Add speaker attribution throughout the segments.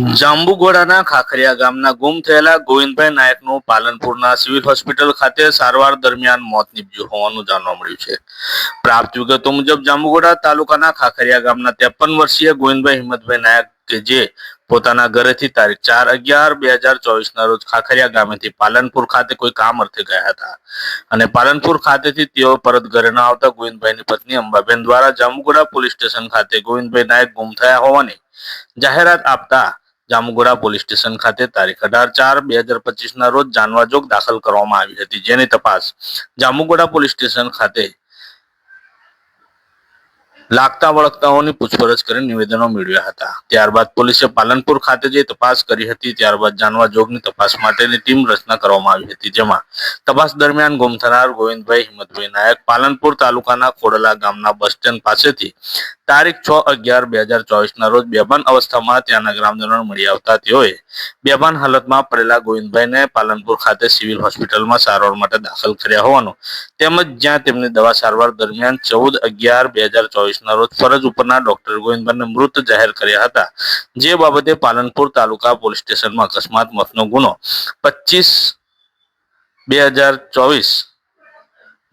Speaker 1: જાંબુઘોડાના ખાખરિયા ગામના ગુમ થયેલા ગોવિંદભાઈ નાયકનું પાલનપુરના સિવિલ હોસ્પિટલ ખાતે સારવાર દરમિયાન મોત નીપજ્યું હોવાનું જાણવા મળ્યું છે. પ્રાપ્ત વિગતો મુજબ જાંબુગોડા તાલુકાના ખાખરિયા ગામના ત્રેપન વર્ષીય ગોવિંદભાઈ હિંમતભાઈ નાયક કે જે પોતાના ઘરેથી તારીખ ચાર અગિયાર બે હજાર ચોવીસના રોજ ખાખરિયા ગામેથી પાલનપુર ખાતે કોઈ કામ અર્થે ગયા હતા. અને પાલનપુર ખાતેથી તેઓ પરત ઘરે ન આવતા ગોવિંદભાઈની પત્ની અંબાબેન દ્વારા જાંબુગોડા પોલીસ સ્ટેશન ખાતે ગોવિંદભાઈ નાયક ગુમ થયા હોવાની જાહેરાત આપતા જામુગોડા પોલીસ સ્ટેશન ખાતે તારીખ અઢાર ચાર બે હજાર પચીસ ના રોજ જાનવાજોગ દાખલ કરવામાં આવી હતી. જેની તપાસ જામુગોડા પોલીસ સ્ટેશન ખાતે લાગતા વળગતાઓની પૂછપરછ કરી નિવેદનો મેળવ્યા હતા. ત્યારબાદ પોલીસે પાલનપુર ખાતે જે તપાસ કરી હતી, ત્યારબાદ જાનવા જોગની તપાસ માટેની ટીમ રચના કરવામાં આવી હતી, જેમાં તપાસ દરમિયાન ગુમ થનાર ગોવિંદભાઈ હિંમતભાઈ નાયક પાલનપુર તાલુકાના ખોડલા ગામના બસ સ્ટેન્ડ પાસેથી તારીખ છ અગિયાર બે હજાર ચોવીસના રોજ બેભાન અવસ્થામાં ત્યાંના ગ્રામજનો મળી આવતા તેઓએ બેભાન હાલતમાં પડેલા ગોવિંદભાઈને પાલનપુર ખાતે સિવિલ હોસ્પિટલમાં સારવાર માટે દાખલ કર્યા હોવાનું તેમજ જ્યાં તેમની દવા સારવાર દરમિયાન ચૌદ અગિયાર બે હજાર ચોવીસના રોજ ફરજ ઉપરના ડોક્ટર ગોવિંદભાઈને મૃત જાહેર કર્યા હતા. જે બાબતે પાલનપુર તાલુકા પોલીસ સ્ટેશનમાં અકસ્માત મોતનો ગુનો. પચીસ બે હજાર ચોવીસ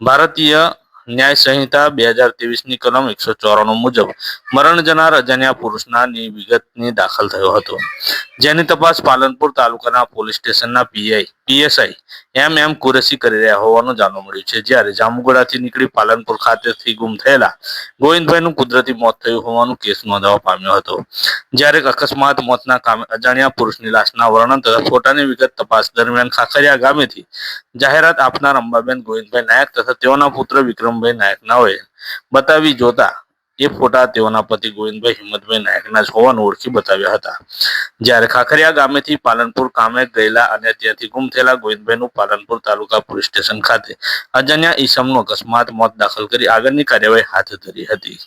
Speaker 1: ભારતીય ન્યાય સંહિતા બે હજારની કલમ એકસો ચોરાણું મુજબ મરણ જનાર અજાણ્યા પુરુષના વિગતની દાખલ થયો હતો. જેની તપાસ પાલનપુર તાલુકાના પોલીસ સ્ટેશનના PI, PSI M M Qureshi કરી રહ્યા હોવાનું જાણવા મળ્યું છે. જ્યારે જામુગોડાથી નીકળી પાલનપુર ખાતેથી ગુમ થયેલા ગોવિંદભાઈનું કુદરતી મોત થયું હોવાનું કેસ નોંધવા પામ્યો હતો. જ્યારે અકસ્માત મોતના કામે અજાણ્યા પુરુષની લાશના વર્ણન તથા ફોટાની વિગત તપાસ દરમિયાન ખાખરિયા ગામેથી જાહેરાત આપનાર અંબાબેન ગોવિંદભાઈ નાયક તથા તેઓના પુત્ર વિક્રમભાઈ નાયક નાઓએ બતાવી જોતા એ ફોટા તેઓના પતિ ગોવિંદભાઈ હિંમતભાઈ નાયકના જ હોવાનું ઓળખી બતાવ્યા હતા. જ્યારે ખાખરિયા ગામેથી પાલનપુર કામે ગયેલા અને ત્યાંથી ગુમ થયેલા ગોવિંદભાઈનું પાલનપુર તાલુકા પોલીસ સ્ટેશન ખાતે અજાણ્યા ઈસમનો અકસ્માત મોત દાખલ કરી આગળની કાર્યવાહી હાથ ધરી હતી.